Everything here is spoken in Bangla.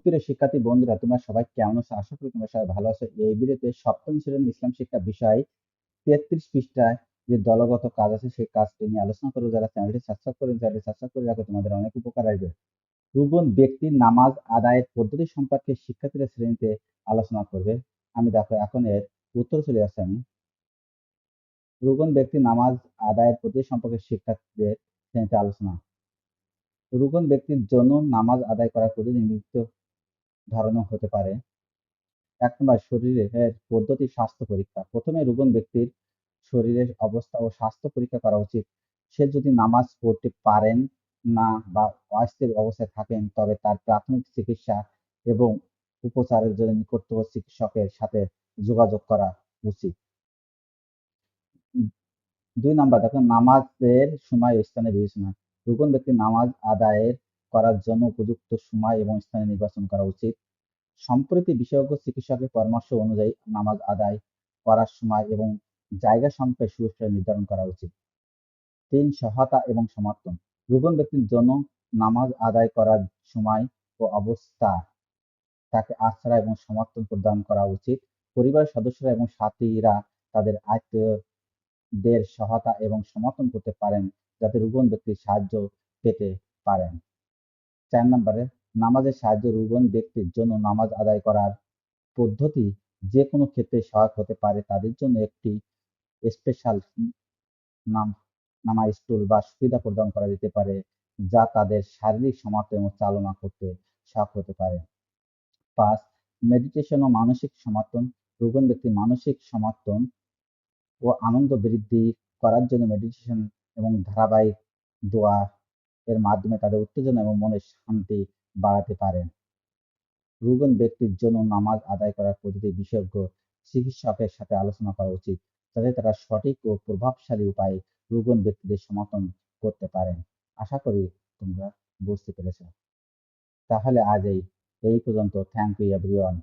সুপ্রিয় শিক্ষার্থী বন্ধুরা, তোমরা সবাই কেমন আছো? আশা করি তোমরা সবাই ভালো আছো। এই ভিডিওতে সপ্তম শ্রেণির ইসলাম শিক্ষা বিষয় তেত্রিশ পৃষ্ঠায় যে দলগত কাজ আছে, সেই কাজটি নিয়ে আলোচনা করব। যারা চ্যানেলটি সাবস্ক্রাইব করেন, চ্যানেলটি সাবস্ক্রাইব করে রাখো। তোমাদের অনেক উপকার আসবে। রুগন ব্যক্তির নামাজ আদায়ের পদ্ধতি সম্পর্কে শিক্ষার্থীরা শ্রেণীতে আলোচনা করবে। আমি দেখো, এখন এর উত্তর চলে আসছে আমি। রুগন ব্যক্তির নামাজ আদায়ের পদ্ধতি সম্পর্কে শিক্ষার্থীদের শ্রেণীতে আলোচনা। রুগন ব্যক্তির জন্য নামাজ আদায় করার পদ্ধতি নিম্নলিখিত ধরনের হতে পারে। এক নম্বর শরীরের পদ্ধতি স্বাস্থ্য পরীক্ষা। প্রথমে রুগন ব্যক্তির শরীরের অবস্থা ও স্বাস্থ্য পরীক্ষা করা উচিত। সে যদি নামাজ পড়তে পারেন না বা অস্থির অবস্থায় থাকেন, তবে তার প্রাথমিক চিকিৎসা এবং উপচারের জন্য নিকটতম চিকিৎসকের সাথে যোগাযোগ করা উচিত। দুই নাম্বার দেখো নামাজের সময় স্থানে বিবেচনা। রুকন ব্যক্তি নামাজ আদায়ের করার জন্য উপযুক্ত সময় এবং স্থানে নির্বাচন করা উচিত। সম্প্রতি বিশেষজ্ঞ চিকিৎসকের পরামর্শ অনুযায়ী নামাজ আদায় করার সময় এবং জায়গা সম্পর্কে সুস্থ নির্ধারণ করা উচিত। তিন, সহায়তা এবং সমর্থন। রুগন ব্যক্তির জন্য নামাজ আদায় করার সময় ও অবস্থা তাকে আশ্রয় এবং সমর্থন প্রদান করা উচিত। পরিবারের সদস্যরা এবং সাথীরা তাদের আত্মীয়দের সহায়তা এবং সমর্থন করতে পারেন যাতে রুগন ব্যক্তি সাহায্য পেতে পারেন। চার নম্বরে, নামাজের সাহায্য রুগন ব্যক্তির জন্য নামাজ আদায় করার পদ্ধতি যে কোনো ক্ষেত্রে সহায়ক হতে পারে। তাদের জন্য একটি স্পেশাল নাম, নামা স্টুল বা সুবিধা প্রদান করা যেতে পারে, যা তাদের শারীরিক সমর্থন এবং চালনা করতে সহায়ক হতে পারে। পাঁচ মেডিটেশন ও মানসিক সমর্থন। রুগন ব্যক্তি মানসিক সমর্থন ও আনন্দ বৃদ্ধি করার জন্য মেডিটেশন এবং ধারাবাহিক দোয়া এর মাধ্যমে তাদের উত্তেজনা এবং মনের শান্তি বাড়াতে পারেন। রুগন ব্যক্তির জন্য নামাজ আদায় করার পদ্ধতি বিশেষজ্ঞ চিকিৎসকের সাথে আলোচনা করা উচিত, যাতে তারা সঠিক ও প্রভাবশালী উপায়ে রুগন ব্যক্তিদের সমর্থন করতে পারেন। আশা করি তোমরা বুঝতে পেরেছ। তাহলে আজ এই পর্যন্ত। Thank you everyone